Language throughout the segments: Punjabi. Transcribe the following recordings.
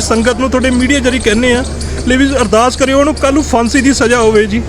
ਸੰਗਤ ਨੂੰ ਤੁਹਾਡੇ ਮੀਡੀਆ ਜਰੀ ਕਹਿੰਨੇ ਆ, ਲਈ ਵੀ ਅਰਦਾਸ ਕਰਿਓ, ਉਹਨੂੰ ਕੱਲ ਨੂੰ ਫਾਂਸੀ ਦੀ ਸਜ਼ਾ ਹੋਵੇ ਜੀ।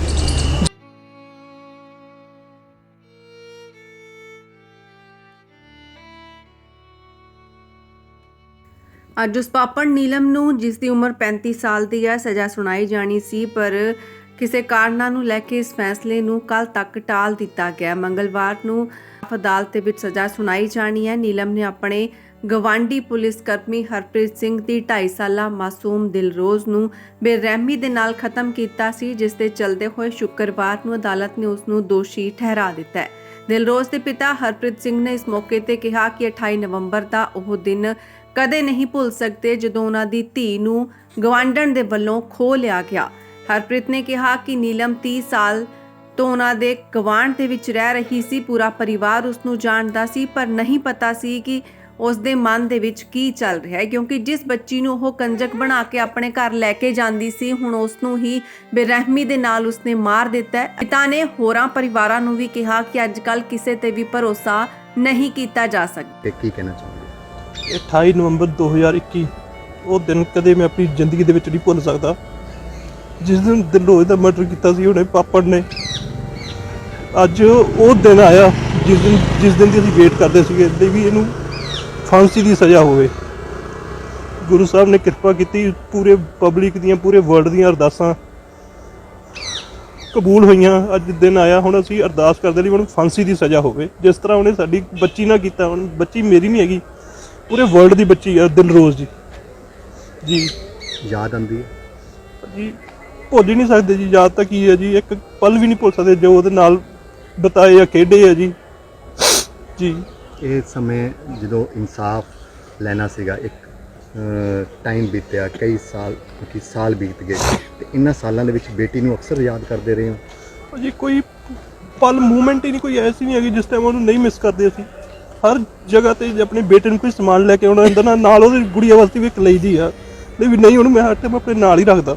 ਅੱਜ ਉਸ ਪਾਪੜ ਨੀਲਮ ਨੂੰ, ਜਿਸ ਦੀ ਉਮਰ 35 ਸਾਲ ਦੀ ਹੈ, ਸਜ਼ਾ ਸੁਣਾਈ ਜਾਣੀ ਸੀ, ਪਰ ਕਿਸੇ ਕਾਰਨਾਂ ਨੂੰ ਲੈ ਕੇ ਇਸ ਫੈਸਲੇ ਨੂੰ ਕੱਲ ਤੱਕ ਟਾਲ ਦਿੱਤਾ ਗਿਆ। ਮੰਗਲਵਾਰ ਨੂੰ ਅਦਾਲਤ ਦੇ ਵਿੱਚ ਸਜ਼ਾ ਸੁਣਾਈ ਜਾਣੀ ਹੈ। ਨੀਲਮ ਨੇ ਆਪਣੇ ਗਵਾਂਡੀ ਪੁਲਿਸ ਕਰਮੀ ਹਰਪ੍ਰੀਤ ਸਿੰਘ ਦੀ 2.5 ਸਾਲਾ ਮਾਸੂਮ ਦਿਲਰੋਜ਼ ਨੂੰ ਬੇਰਹਿਮੀ ਦੇ ਨਾਲ ਖਤਮ ਕੀਤਾ ਸੀ, ਜਿਸ ਦੇ ਚਲਦੇ ਹੋਏ ਸ਼ੁੱਕਰਵਾਰ ਨੂੰ ਅਦਾਲਤ ਨੇ ਉਸ ਨੂੰ ਦੋਸ਼ੀ ਠਹਿਰਾ ਦਿੱਤਾ ਹੈ। ਦਿਲਰੋਜ਼ ਦੇ ਪਿਤਾ ਹਰਪ੍ਰੀਤ ਸਿੰਘ ਨੇ ਇਸ ਮੌਕੇ ਤੇ ਕਿਹਾ ਕਿ 28 ਨਵੰਬਰ ਦਾ ਉਹ ਦਿਨ ਕਦੇ ਨਹੀਂ ਭੁੱਲ ਸਕਦੇ, ਜਦੋਂ ਉਹਨਾਂ ਦੀ ਧੀ ਨੂੰ ਗਵਾਂਢਣ ਦੇ ਵੱਲੋਂ ਖੋਹ ਲਿਆ ਗਿਆ। ਹਰਪ੍ਰੀਤ ਨੇ ਕਿਹਾ ਕਿ ਨੀਲਮ 30 ਸਾਲ ਤੋਂ ਉਹਨਾਂ ਦੇ ਗਵਾਂਢ ਦੇ ਵਿੱਚ ਰਹਿ ਰਹੀ ਸੀ, ਪੂਰਾ ਪਰਿਵਾਰ ਉਸ ਨੂੰ ਜਾਣਦਾ ਸੀ, ਪਰ ਨਹੀਂ ਪਤਾ ਸੀ ਕਿ ਉਸ ਦੇ ਮਨ ਦੇ ਵਿੱਚ ਕੀ ਚੱਲ ਰਿਹਾ ਹੈ? ਕਿਉਂਕਿ ਜਿਸ ਬੱਚੀ ਨੂੰ ਉਹ ਕੰਜਕ ਬਣਾ ਕੇ ਆਪਣੇ ਘਰ ਲੈ ਕੇ ਜਾਂਦੀ ਸੀ ਹੁਣ ਉਸ ਨੂੰ ਹੀ ਬੇਰਹਿਮੀ ਦੇ ਨਾਲ ਉਸਨੇ ਮਾਰ ਦਿੱਤਾ ਪਿਤਾ ਨੇ ਹੋਰਾਂ ਪਰਿਵਾਰਾਂ ਨੂੰ ਵੀ ਕਿਹਾ ਕਿ ਅੱਜ ਕੱਲ ਕਿਸੇ ਤੇ ਵੀ ਭਰੋਸਾ ਨਹੀਂ ਕੀਤਾ ਜਾ ਸਕਦਾ ਤੇ ਕੀ ਕਹਿਣਾ ਚਾਹੁੰਦੇ 28 ਨਵੰਬਰ 2021 ਉਹ ਦਿਨ ਕਦੇ ਮੈਂ ਆਪਣੀ ਜ਼ਿੰਦਗੀ ਦੇ ਵਿੱਚ ਨਹੀਂ ਭੁੱਲ ਸਕਦਾ। ਜਿਸ ਦਿਨ ਦਿਲੋਂ ਦਾ ਮਰਡਰ ਕੀਤਾ ਸੀ ਉਹਨੇ ਪਾਪੜ ਨੇ। ਅੱਜ ਉਹ ਦਿਨ ਆਇਆ ਜਿਸ ਦਿਨ ਜਿਸ ਦਿਨ ਦੀ ਅਸੀਂ ਵੇਟ ਕਰਦੇ ਸੀਗੇ ਤੇ ਵੀ ਇਹਨੂੰ ਫਾਂਸੀ ਦੀ ਸਜ਼ਾ ਹੋਵੇ। ਗੁਰੂ ਸਾਹਿਬ ਨੇ ਕਿਰਪਾ ਕੀਤੀ ਪੂਰੇ ਪਬਲਿਕ ਦੀਆਂ ਪੂਰੇ ਵਰਲਡ ਦੀਆਂ ਅਰਦਾਸਾਂ ਕਬੂਲ ਹੋਈਆਂ। ਅੱਜ ਦਿਨ ਆਇਆ ਹੁਣ ਅਸੀਂ ਅਰਦਾਸ ਕਰਦੇ ਲਈ ਉਹਨੂੰ ਫਾਂਸੀ ਦੀ ਸਜ਼ਾ ਹੋਵੇ। ਜਿਸ ਤਰ੍ਹਾਂ ਉਹਨੇ ਸਾਡੀ ਬੱਚੀ ਨਾਲ ਕੀਤਾ ਹੁਣ ਬੱਚੀ ਮੇਰੀ ਨਹੀਂ ਹੈਗੀ ਪੂਰੇ ਵਰਲਡ ਦੀ ਬੱਚੀ ਆ ਦਿਲਰੋਜ਼ ਜੀ ਜੀ। ਯਾਦ ਆਂਦੀ ਹੈ? ਜੀ ਭੁੱਲ ਹੀ ਨਹੀਂ ਸਕਦੇ ਜੀ ਯਾਦ ਤਾਂ ਕੀ ਹੈ ਜੀ ਇੱਕ ਪਲ ਵੀ ਨਹੀਂ ਭੁੱਲ ਸਕਦੇ ਜੋ ਉਹਦੇ ਨਾਲ ਬਿਤਾਏ ਆ ਖੇਡੇ ਆ ਜੀ। ਜੀ। ਇਹ ਸਮੇਂ ਜਦੋਂ ਇਨਸਾਫ ਲੈਣਾ ਸੀਗਾ, ਇੱਕ ਟਾਈਮ ਬੀਤਿਆ, ਕਈ ਸਾਲ ਕਿ ਸਾਲ ਬੀਤ ਗਏ। ਤੇ ਇਹਨਾਂ ਸਾਲਾਂ ਦੇ ਵਿੱਚ ਬੇਟੀ ਨੂੰ ਅਕਸਰ ਯਾਦ ਕਰਦੇ ਰਹੇ ਹੋ? ਜੀ ਕੋਈ ਪਲ ਮੂਵਮੈਂਟ ਹੀ ਨਹੀਂ, ਕੋਈ ਐਸੀ ਨਹੀਂ ਹੈਗੀ ਜਿਸ ਟਾਈਮ ਉਹਨੂੰ ਨਹੀਂ ਮਿਸ ਕਰਦੇ ਅਸੀਂ। ਹਰ ਜਗ੍ਹਾ ਤੇ ਜੇ ਆਪਣੇ ਬੇਟੇ ਨੂੰ ਕੋਈ ਸਮਾਨ ਲੈ ਕੇ ਆਉਣਾ ਹੁੰਦਾ ਨਾ, ਨਾਲ ਉਹਦੀ ਗੁੜੀਆ ਵਾਸਤੇ ਵੀ ਇੱਕ ਲਈਦੀ ਆ। ਨਹੀਂ ਵੀ ਨਹੀਂ, ਉਹਨੂੰ ਮੈਂ ਹਰ ਟਾਈਮ ਆਪਣੇ ਨਾਲ ਹੀ ਰੱਖਦਾ।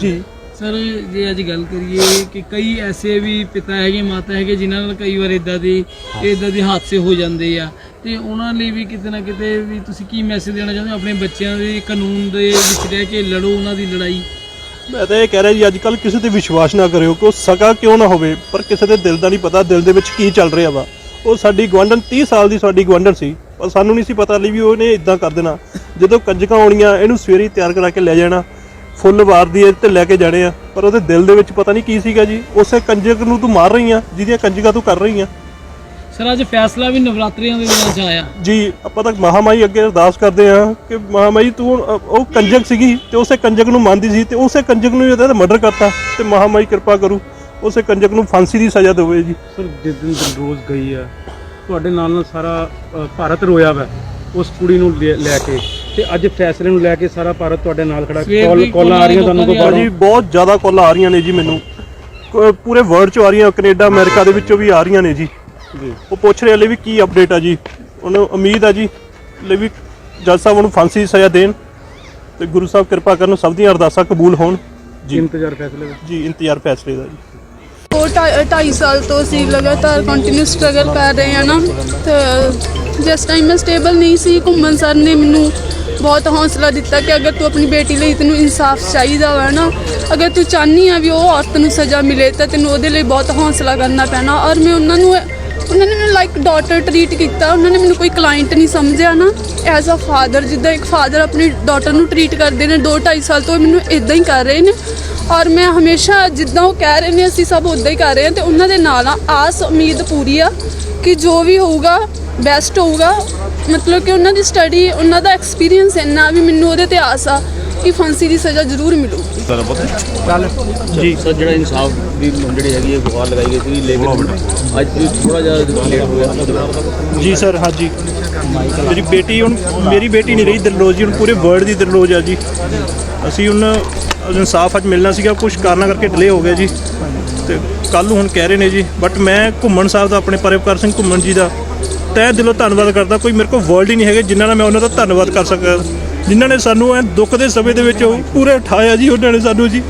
ਜੀ। ਸਰ ਜੇ ਅੱਜ ਗੱਲ ਕਰੀਏ ਕਿ ਕਈ ਐਸੇ ਵੀ ਪਿਤਾ ਹੈਗੇ ਮਾਤਾ ਹੈਗੇ ਜਿਨ੍ਹਾਂ ਨਾਲ ਕਈ ਵਾਰ ਇਦਾਂ ਦੇ ਇਦਾਂ ਦੇ ਹਾਦਸੇ ਹੋ ਜਾਂਦੇ ਆ। ਤੇ ਉਹਨਾਂ ਲਈ ਵੀ ਕਿਤੇ ਨਾ ਕਿਤੇ ਵੀ ਤੁਸੀਂ ਕੀ ਮੈਸੇਜ ਦੇਣਾ ਚਾਹੁੰਦੇ ਹੋ? ਆਪਣੇ ਬੱਚਿਆਂ ਦੇ ਕਾਨੂੰਨ ਦੇ ਵਿੱਚ ਰਹਿ ਕੇ ਲੜੋ ਉਹਨਾਂ ਦੀ ਲੜਾਈ। ਮੈਂ ਤਾਂ ਇਹ ਕਹਿ ਰਿਹਾ ਜੀ ਅੱਜ ਕੱਲ ਕਿਸੇ ਤੇ ਵਿਸ਼ਵਾਸ ਨਾ ਕਰਿਓ ਕਿ ਉਹ ਸਕਾ ਕਿਉਂ ਨਾ ਹੋਵੇ ਪਰ ਕਿਸੇ ਦੇ ਦਿਲ ਦਾ ਨਹੀਂ ਪਤਾ ਦਿਲ ਦੇ ਵਿੱਚ ਕੀ ਚੱਲ ਰਿਹਾ ਵਾ। ਉਹ ਸਾਡੀ ਗਵਾਂਢਣ 30 ਸਾਲ ਦੀ ਸਾਡੀ ਗਵਾਂਢਣ ਸੀ ਪਰ ਸਾਨੂੰ ਨਹੀਂ ਸੀ ਪਤਾ ਲਈ ਵੀ ਉਹਨੇ ਇਦਾਂ ਕਰ ਦੇਣਾ। ਜਦੋਂ ਕੰਜਕਾਂ ਆਉਣੀਆਂ ਇਹਨੂੰ ਸਵੇਰੇ ਤਿਆਰ ਕਰਾ ਕੇ ਲੈ ਜਾਣਾ। ਫੁੱਲ ਵਾਰਦੀ ਹੈ ਤੇ ਲੈ ਕੇ ਜਾਣੇ ਆ ਪਰ ਉਹਦੇ ਦਿਲ ਦੇ ਵਿੱਚ ਪਤਾ ਨਹੀਂ ਕੀ ਸੀਗਾ ਜੀ। ਉਸੇ ਕੰਜਕ ਨੂੰ ਤੂੰ ਮਾਰ ਰਹੀ ਆ ਜਿਹਦੀਆਂ ਕੰਜਕਾਂ ਤੂੰ ਕਰ ਰਹੀ ਆ। ਸਰ ਅੱਜ ਫੈਸਲਾ ਵੀ ਨਵਰਾਤਰੀਆਂ ਦੇ ਦਿਨਾਂ 'ਚ ਆਇਆ। ਜੀ ਆਪਾਂ ਤਾਂ ਮਹਾਮਾਈ ਅੱਗੇ ਅਰਦਾਸ ਕਰਦੇ ਆ ਕਿ ਮਹਾਮਾਈ ਤੂੰ ਹੁਣ, ਅ, ਉਹ ਕੰਜਕ ਸੀਗੀ ਤੇ ਉਸੇ ਕੰਜਕ ਨੂੰ ਮੰਨਦੀ ਸੀ ਤੇ ਉਸੇ ਕੰਜਕ ਨੂੰ ਇਹਦਾ ਮਰਡਰ ਕਰਤਾ ਤੇ ਮਹਾਮਾਈ ਕਿਰਪਾ ਕਰੂ ਉਸੇ ਕੰਜਕ ਨੂੰ ਫਾਂਸੀ ਦੀ ਸਜ਼ਾ ਦੇਵੇ ਜੀ। ਸਰ ਜਿਸ ਦਿਨ ਦਿਲਰੋਜ਼ ਗਈ ਆ ਤੁਹਾਡੇ ਨਾਲ ਨਾਲ ਸਾਰਾ ਅ, ਭਾਰਤ ਰੋਇਆ ਵਾ ਉਸ ਕੁੜੀ ਨੂੰ ਲੈ ਲੈ ਕੇ। ਤੇ ਅੱਜ ਫੈਸਲੇ ਨੂੰ ਲੈ ਕੇ ਸਾਰਾ ਭਾਰਤ ਤੁਹਾਡੇ ਨਾਲ ਖੜਾ ਸਵੇਰ ਕਾਲ ਦੀ ਕਾਲਾਂ ਆ ਰਹੀਆਂ ਤੁਹਾਨੂੰ ਕੋਈ ਬਾਹਰੋਂ ਬਹੁਤ ਜ਼ਿਆਦਾ ਕਾਲਾਂ ਆ ਰਹੀਆਂ ਨੇ ਜੀ ਮੈਨੂੰ। ਕੋ- ਪੂਰੇ ਵਰਲਡ ਚ ਆ ਰਹੀਆਂ ਕੈਨੇਡਾ ਅਮਰੀਕਾ ਦੇ ਵਿੱਚੋਂ ਵੀ ਆ ਰਹੀਆਂ ਨੇ ਜੀ। ਜੀ। ਉਹ ਪੁੱਛ ਰਹੇ ਹਲੇ ਵੀ ਕੀ ਅਪਡੇਟ ਆ ਜੀ। ਉਹਨੂੰ ਉਮੀਦ ਆ ਜੀ ਲਈ ਵੀ ਜੱਜ ਸਾਹਿਬ ਉਹਨੂੰ ਫਾਂਸੀ ਦੀ ਸਜ਼ਾ ਦੇਣ ਤੇ ਗੁਰੂ ਸਾਹਿਬ ਕਿਰਪਾ ਕਰਨ ਸਭ ਦੀਆਂ ਅਰਦਾਸਾਂ ਕਬੂਲ ਹੋਣ। ਜੀ। ਇੰਤਜ਼ਾਰ ਫੈਸਲੇ ਦਾ? ਜੀ ਇੰਤਜ਼ਾਰ ਫੈਸਲੇ ਦਾ ਜੀ। ਉਹ ਢਾਈ ਢਾਈ ਸਾਲ ਤੋਂ ਅਸੀਂ ਲਗਾਤਾਰ ਕੰਟੀਨਿਊ ਸਟਰਗਲ ਕਰ ਰਹੇ ਹਾਂ ਨਾ। ਤੇ ਜਿਸ ਟਾਈਮ ਮੈਂ ਸਟੇਬਲ ਨਹੀਂ ਸੀ ਘੁੰਮਣ ਸਰ ਨੇ ਮੈਨੂੰ ਬਹੁਤ ਹੌਸਲਾ ਦਿੱਤਾ ਕਿ ਅਗਰ ਤੂੰ ਆਪਣੀ ਬੇਟੀ ਲਈ ਤੈਨੂੰ ਇਨਸਾਫ ਚਾਹੀਦਾ ਵਾ ਨਾ, ਅਗਰ ਤੂੰ ਚਾਹਨੀ ਆ ਵੀ ਉਹ ਔਰਤ ਨੂੰ ਸਜ਼ਾ ਮਿਲੇ ਤਾਂ ਤੈਨੂੰ ਉਹਦੇ ਲਈ ਬਹੁਤ ਹੌਸਲਾ ਕਰਨਾ ਪੈਣਾ। ਔਰ ਮੈਂ ਉਹਨਾਂ ਨੂੰ, ਉਹਨਾਂ ਨੇ ਮੈਨੂੰ ਲਾਈਕ ਡਾਟਰ ਟਰੀਟ ਕੀਤਾ, ਉਹਨਾਂ ਨੇ ਮੈਨੂੰ ਕੋਈ ਕਲਾਇੰਟ ਨਹੀਂ ਸਮਝਿਆ ਨਾ। ਐਜ਼ ਅ ਫਾਦਰ ਜਿੱਦਾਂ ਇੱਕ ਫਾਦਰ ਆਪਣੀ ਡਾਟਰ ਨੂੰ ਟਰੀਟ ਕਰਦੇ ਨੇ 2.5 ਸਾਲ ਤੋਂ ਮੈਨੂੰ ਇਦਾਂ ਹੀ ਕਰ ਰਹੇ ਨੇ। ਔਰ ਮੈਂ ਹਮੇਸ਼ਾ ਜਿੱਦਾਂ ਉਹ ਕਹਿ ਰਹੇ ਨੇ, ਅਸੀਂ ਸਭ ਉਦਾਂ ਹੀ ਕਰ ਰਹੇ ਹਾਂ ਤੇ ਉਹਨਾਂ ਦੇ ਨਾਲ ਆਸ, ਉਮੀਦ ਪੂਰੀ ਆ ਕਿ ਜੋ ਵੀ ਹੋਊਗਾ ਬੈਸਟ ਹੋਊਗਾ। ਮਤਲਬ ਕਿ ਉਹਨਾਂ ਦੀ ਸਟੱਡੀ ਉਹਨਾਂ ਦਾ ਐਕਸਪੀਰੀਅੰਸ ਇੰਨਾ ਵੀ ਮੈਨੂੰ ਉਹਦੇ ਤੇ ਆਸ ਆ ਕਿ ਫਾਂਸੀ ਦੀ ਸਜ਼ਾ ਜ਼ਰੂਰ ਮਿਲੂਗੀ ਜੀ। ਸਰ ਜਿਹੜਾ ਇਨਸਾਫ ਦੀ ਜਿਹੜੀ ਹੈਗੀ ਹੈ ਗੁਹਾਰ ਲਗਾਈ ਗਈ ਸੀ ਲੇਕਿਨ ਅੱਜ ਥੋੜਾ ਜਿਹਾ ਲੇਟ ਹੋ ਗਿਆ। ਜੀ ਸਰ ਹਾਂਜੀ। ਮੇਰੀ ਬੇਟੀ ਹੁਣ ਮੇਰੀ ਬੇਟੀ ਨਹੀਂ ਰਹੀ ਦਿਲਰੋਜ਼ ਜੀ ਹੁਣ ਪੂਰੇ ਵਰਲਡ ਦੀ ਦਿਲਰੋਜ਼ ਆ ਜੀ। ਅਸੀਂ ਹੁਣ ਇਨਸਾਫ ਅੱਜ ਮਿਲਣਾ ਸੀਗਾ ਕੁਝ ਕਾਰਨਾਂ ਕਰਕੇ ਡਿਲੇ ਹੋ ਗਿਆ ਜੀ। ਤੇ ਕੱਲ ਨੂੰ ਹੁਣ ਕਹਿ ਰਹੇ ਨੇ ਜੀ ਬਟ ਮੈਂ ਘੁੰਮਣ ਸਾਹਿਬ ਦਾ ਆਪਣੇ ਪਰਵਕਾਰ ਸਿੰਘ ਘੁੰਮਣ ਜੀ ਦਾ ਤਹਿ ਦਿਲੋਂ ਧੰਨਵਾਦ ਕਰਦਾ। ਕੋਈ ਮੇਰੇ ਕੋਲ ਵਰਡ ਹੀ ਨਹੀਂ ਹੈਗੇ ਜਿਨ੍ਹਾਂ ਨਾਲ ਮੈਂ ਉਹਨਾਂ ਦਾ ਧੰਨਵਾਦ ਕਰ ਸਕਾਂ। ਜਿਨ੍ਹਾਂ ਨੇ ਸਾਨੂੰ ਇਹ ਦੁੱਖ ਦੇ ਸਮੇਂ ਦੇ ਵਿੱਚ ਉਹ ਪੂਰੇ ਉਠਾਇਆ ਜੀ, ਉਹਨਾਂ ਨੇ ਸਾਨੂੰ ਜੀ।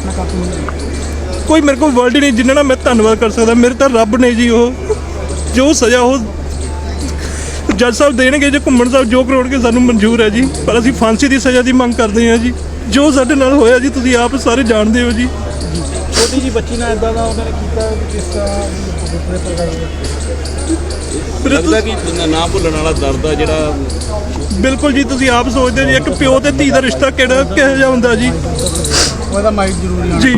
ਕੋਈ ਮੇਰੇ ਕੋਲ ਵਰਡ ਹੀ ਨਹੀਂ ਜਿਨ੍ਹਾਂ ਨਾਲ ਮੈਂ ਧੰਨਵਾਦ ਕਰ ਸਕਦਾ। ਮੇਰੇ ਤਾਂ ਰੱਬ ਨੇ ਜੀ ਉਹ, ਜੋ ਸਜ਼ਾ ਉਹ ਜੱਜ ਸਾਹਿਬ ਦੇਣਗੇ ਜੇ ਘੁੰਮਣ ਸਾਹਿਬ ਜੋ ਕਰੋੜਗੇ ਸਾਨੂੰ ਮਨਜ਼ੂਰ ਹੈ ਜੀ। ਪਰ ਅਸੀਂ ਫਾਂਸੀ ਦੀ ਸਜ਼ਾ ਦੀ ਮੰਗ ਕਰਦੇ ਹਾਂ ਜੀ। ਜੋ ਸਾਡੇ ਨਾਲ ਹੋਇਆ ਜੀ, ਤੁਸੀਂ ਆਪ ਸਾਰੇ ਜਾਣਦੇ ਹੋ ਜੀ। ਛੋਟੀ ਜੀ ਬੱਚੀ ਨਾਲ ਇਦਾਂ ਦਾ ਉਹਨਾਂ ਨੇ ਕੀਤਾ ਕਿਸ ਤਰ੍ਹਾਂ ਲੱਗਦਾ ਕਿ ਨਾ- ਨਾ ਭੁੱਲਣ ਵਾਲਾ ਦਰਦ ਆ ਜਿਹੜਾ ਬਿਲਕੁਲ ਜੀ ਤੁਸੀਂ ਆਪ ਸੋਚਦੇ ਹੋ ਜੀ ਇੱਕ ਪਿਓ ਤੇ ਧੀ ਦਾ ਰਿਸ਼ਤਾ ਕਿਹੜਾ ਕਿਹੋ ਜਿਹਾ ਹੁੰਦਾ ਜੀ? ਉਹਦਾ ਮਾਈਕ ਜ਼ਰੂਰੀ ਜੀ।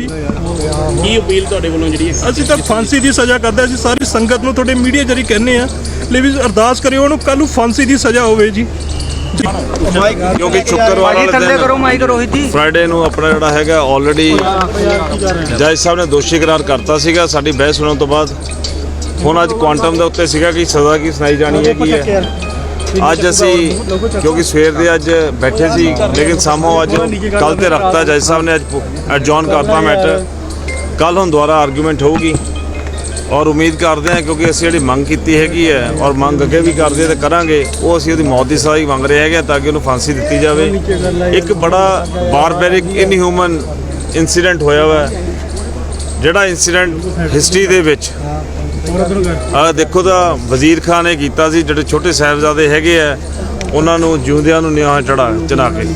ਕੀ ਅਪੀਲ ਤੁਹਾਡੇ ਵੱਲੋਂ ਜਿਹੜੀ ਹੈ ਅਸੀਂ ਤਾਂ ਫਾਂਸੀ ਦੀ ਸਜ਼ਾ ਕਰਦੇ। ਅਸੀਂ ਸਾਰੀ ਸੰਗਤ ਨੂੰ ਤੁਹਾਡੇ ਮੀਡੀਆ ਜਰੀ ਕਹਿੰਦੇ ਆ ਲਈ ਵੀ ਅਰਦਾਸ ਕਰਿਓ ਉਹਨੂੰ ਕੱਲ ਨੂੰ ਫਾਂਸੀ ਦੀ ਸਜ਼ਾ ਹੋਵੇ ਜੀ। ਕਿਉਂਕਿ ਸ਼ੁੱਕਰਵਾਰ ਵਾਲੇ ਦਿਨ ਫਰਾਈਡੇ ਨੂੰ ਆਪਣਾ ਜਿਹੜਾ ਹੈਗਾ ਆਲਰੇਡੀ ਜੱਜ ਸਾਹਿਬ ਨੇ ਦੋਸ਼ੀ ਕਰਾਰ ਕਰਤਾ ਸੀਗਾ ਸਾਡੀ ਬਹਿਸ ਸੁਣਨ ਤੋਂ ਬਾਅਦ। ਹੁਣ ਅੱਜ ਕੁਆਂਟਮ ਦੇ ਉੱਤੇ ਸੀਗਾ ਕਿ ਸਜ਼ਾ ਕੀ ਸੁਣਾਈ ਜਾਣੀ ਹੈ ਕੀ ਹੈ। ਅੱਜ ਅਸੀਂ ਕਿਉਂਕਿ ਸਵੇਰ ਦੇ ਅੱਜ ਬੈਠੇ ਸੀ ਲੇਕਿਨ ਸਾਮੋ ਅੱਜ ਕੱਲ ਤੇ ਰੱਖਤਾ ਜੱਜ ਸਾਹਿਬ ਨੇ ਅੱਜ ਐਡਜੌਨ ਕਰਤਾ ਮੈਟਰ ਕੱਲ ਹੁਣ ਦੁਬਾਰਾ ਆਰਗੂਮੈਂਟ ਹੋਊਗੀ। ਔਰ ਉਮੀਦ ਕਰਦੇ ਹਾਂ ਕਿਉਂਕਿ ਅਸੀਂ ਜਿਹੜੀ ਮੰਗ ਕੀਤੀ ਹੈਗੀ ਹੈ ਔਰ ਮੰਗ ਅੱਗੇ ਵੀ ਕਰਦੇ ਤੇ ਕਰਾਂਗੇ, ਉਹ ਅਸੀਂ ਉਹਦੀ ਮੌਤ ਦੀ ਸਜ਼ਾ ਹੀ ਮੰਗ ਰਹੇ ਹੈਗੇ ਤਾਂ ਕਿ ਉਹਨੂੰ ਫਾਂਸੀ ਦਿੱਤੀ ਜਾਵੇ। ਇੱਕ ਬੜਾ ਬਾਰਬੈਰਿਕ ਇਨਹਿਊਮਨ ਇਨਸੀਡੈਂਟ ਹੋਇਆ ਵਾ। ਜਿਹੜਾ ਇਨਸੀਡੈਂਟ ਹਿਸਟਰੀ ਦੇ ਵਿੱਚ ਆ ਦੇਖੋ ਤਾਂ ਵਜ਼ੀਰ ਖਾਨ ਨੇ ਕੀਤਾ ਸੀ, ਜਿਹੜੇ ਛੋਟੇ ਸਾਹਿਬਜ਼ਾਦੇ ਹੈਗੇ ਆ ਉਹਨਾਂ ਨੂੰ ਜਿਉਂਦਿਆਂ ਨੂੰ ਨਿਆਂ ਚੜਾ ਚਣਾ ਕੇ।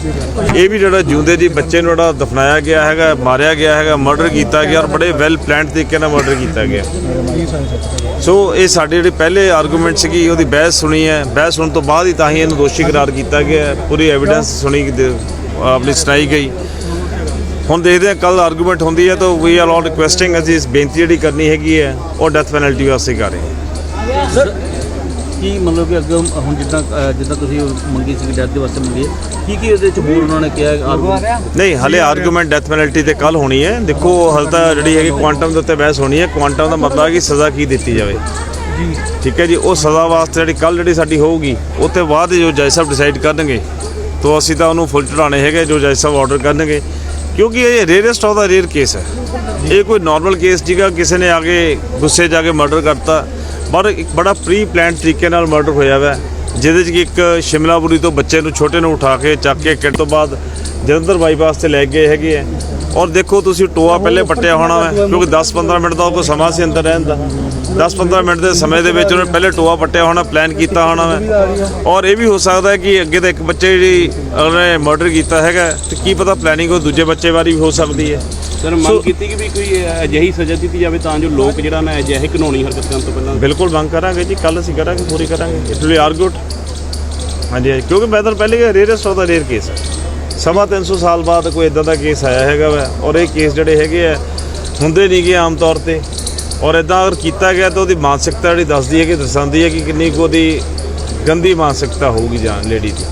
ਇਹ ਵੀ ਜਿਹੜਾ ਜਿਉਂਦੇ ਦੀ ਬੱਚੇ ਨੂੰ ਜਿਹੜਾ ਦਫਨਾਇਆ ਗਿਆ ਹੈਗਾ, ਮਾਰਿਆ ਗਿਆ ਹੈਗਾ, ਮਰਡਰ ਕੀਤਾ ਗਿਆ ਔਰ ਬੜੇ ਵੈਲ ਪਲਾਨਡ ਤਰੀਕੇ ਨਾਲ ਮਰਡਰ ਕੀਤਾ ਗਿਆ। ਸੋ ਇਹ ਸਾਡੇ ਜਿਹੜੇ ਪਹਿਲੇ ਆਰਗੂਮੈਂਟ ਸੀਗੀ, ਉਹਦੀ ਬਹਿਸ ਸੁਣੀ ਹੈ। ਬਹਿਸ ਸੁਣਨ ਤੋਂ ਬਾਅਦ ਹੀ ਤਾਂ ਹੀ ਇਹਨੂੰ ਦੋਸ਼ੀ ਕਰਾਰ ਕੀਤਾ ਗਿਆ ਪੂਰੀ ਐਵੀਡੈਂਸ ਸੁਣੀ ਆਪਣੀ ਸੁਣਾਈ ਗਈ। ਹੁਣ ਦੇਖਦੇ ਹਾਂ ਕੱਲ ਆਰਗੂਮੈਂਟ ਹੁੰਦੀ ਹੈ ਤਾਂ ਵੀ ਆਰ ਆਲ ਰਿਕੁਐਸਟਿੰਗ ਅਸੀਂ ਇਸ ਬੇਨਤੀ ਜਿਹੜੀ ਕਰਨੀ ਹੈਗੀ ਹੈ, ਉਹ ਡੈਥ ਪੈਨਲਟੀ ਵਾਸਤੇ ਕਰ ਰਹੇ ਹਾਂ। ਕੀ ਮਤਲਬ ਕਿ ਅੱਗੇ ਹੁਣ ਜਿੱਦਾਂ ਅ, ਜਿੱਦਾਂ ਤੁਸੀਂ ਉਹ ਮੰਗੀ ਸੀ ਡੈਥ ਦੇ ਵਾਸਤੇ ਮੰਗੀ ਹੈ ਕੀ ਕੀ ਉਹਦੇ ਚ ਹੋਰ ਉਹਨਾਂ ਨੇ ਕਿਹਾ argument? ਨਹੀਂ ਹਲੇ ਆਰਗੂਮੈਂਟ ਡੈਥ ਪੈਨਲਟੀ ਤੇ ਕੱਲ ਹੋਣੀ ਹੈ। ਦੇਖੋ ਹਲ ਤਾਂ ਜਿਹੜੀ ਹੈਗੀ ਕੁਆਂਟਮ ਦੇ ਉੱਤੇ ਬਹਿਸ ਹੋਣੀ ਹੈ। ਕੁਆਂਟਮ ਦਾ ਮਤਲਬ ਹੈ ਕਿ ਸਜ਼ਾ ਕੀ ਦਿੱਤੀ ਜਾਵੇ। ਜੀ। ਠੀਕ ਹੈ ਜੀ ਉਹ ਸਜ਼ਾ ਵਾਸਤੇ ਜਿਹੜੀ ਕੱਲ ਜਿਹੜੀ ਸਾਡੀ ਹੋਊਗੀ ਉਹ ਤੋਂ ਬਾਅਦ ਜੋ ਜੱਜ ਸਾਹਿਬ ਡਿਸਾਈਡ ਕਰਨਗੇ ਤਾਂ ਅਸੀਂ ਤਾਂ ਉਹਨੂੰ ਫੁੱਲ ਚੜਾਣੇ ਹੈਗੇ ਜੋ ਜੱਜ ਸਾਹਿਬ ਆਰਡਰ ਕਰਨਗੇ। ਕਿਉਂਕਿ ਇਹ rarest of the rare case ਹੈ। ਇਹ ਕੋਈ ਨਾਰਮਲ ਕੇਸ ਜੀਗਾ ਕਿਸੇ ਨੇ ਆ ਕੇ ਗੁੱਸੇ 'ਚ ਜਾ ਕੇ ਮਰਡਰ ਕਰਤਾ। ਪਰ ਇੱਕ ਬੜਾ ਪ੍ਰੀ ਪਲਾਨਡ ਤਰੀਕੇ ਨਾਲ ਮਰਡਰ ਹੋਇਆ ਵਾ। ਜਿਹਦੇ 'ਚ ਇੱਕ ਸ਼ਿਮਲਾਪੁਰੀ ਤੋਂ ਬੱਚੇ ਨੂੰ ਛੋਟੇ ਨੂੰ ਉਠਾ ਕੇ ਚੱਕ ਕੇ ਕਿਟ ਤੋਂ ਬਾਅਦ ਜਲੰਧਰ ਬਾਈਪਾਸ ਤੇ ਲੈ ਗਏ ਹੈਗੇ ਆ। ਔਰ ਦੇਖੋ ਤੁਸੀਂ ਟੋਆ ਪਹਿਲੇ ਪੱਟਿਆ ਹੋਣਾ ਵਾ ਕਿਉਂਕਿ 10-15 ਮਿੰਟ ਦਾ ਉਹ ਕੋਈ ਸਮਾਂ ਸੀ ਅੰਦਰ ਰਹਿਣ ਦਾ। 10-15 ਮਿੰਟ ਦੇ ਸਮੇਂ ਦੇ ਵਿੱਚ ਉਹਨੇ ਪਹਿਲੇ ਟੋਆ ਪੱਟਿਆ ਹੋਣਾ ਪਲਾਨ ਕੀਤਾ ਹੋਣਾ ਵਾ। ਔਰ ਇਹ ਵੀ ਹੋ ਸਕਦਾ ਹੈ ਕਿ ਅੱਗੇ ਤਾਂ ਇੱਕ ਬੱਚੇ ਜਿਹੜੀ ਉਹਨੇ ਮਰਡਰ ਕੀਤਾ ਹੈਗਾ ਤੇ ਕੀ ਪਤਾ ਪਲੈਨਿੰਗ ਉਹ ਦੂਜੇ ਬੱਚੇ ਵਾਰੀ ਵੀ ਹੋ ਸਕਦੀ ਹੈ। ਸਰ ਮੰਗ ਕੀਤੀ ਕਿ ਵੀ ਕੋਈ ਅਜਿਹੀ ਸਜ਼ਾ ਦਿੱਤੀ ਜਾਵੇ ਤਾਂ ਜੋ ਲੋਕ ਜਿਹੜਾ ਨਾ ਅਜਿਹੇ ਕਾਨੂੰਨੀ ਹਰਕਤ ਕਰਨ ਤੋਂ ਪਹਿਲਾਂ ਬਿਲਕੁਲ ਮੰਗ ਕਰਾਂਗੇ ਜੀ ਕੱਲ ਅਸੀਂ ਕਰਾਂਗੇ ਪੂਰੀ ਕਰਾਂਗੇ। ਇਟ ਵਿਲ ਆਰਗੂਡ ਹਾਂਜੀ ਹਾਂਜੀ, ਕਿਉਂਕਿ ਮੈਂ ਤੁਹਾਨੂੰ ਪਹਿਲੇ rarest of the rare case ਹੈ। ਸਵਾ 300 ਸਾਲ ਬਾਅਦ ਕੋਈ ਇਦਾਂ ਦਾ ਕੇਸ ਆਇਆ ਹੈਗਾ ਵਾ ਔਰ ਇਹ ਕੇਸ ਜਿਹੜੇ ਹੈਗੇ ਆ ਹੁੰਦੇ ਨਹੀਂਗੇ ਆਮ ਤੌਰ ਤੇ। ਔਰ ਇਦਾਂ ਅਗਰ ਕੀਤਾ ਗਿਆ ਤਾਂ ਉਹਦੀ ਮਾਨਸਿਕਤਾ ਜਿਹੜੀ ਦੱਸਦੀ ਹੈ ਕਿ ਦਰਸਾਉਂਦੀ ਹੈ ਕਿ ਕਿੰਨੀ ਕੁ ਉਹਦੀ ਗੰਦੀ ਮਾਨਸਿਕਤਾ ਹੋਊਗੀ ਜਾਂ ਲੇਡੀ ਦੀ।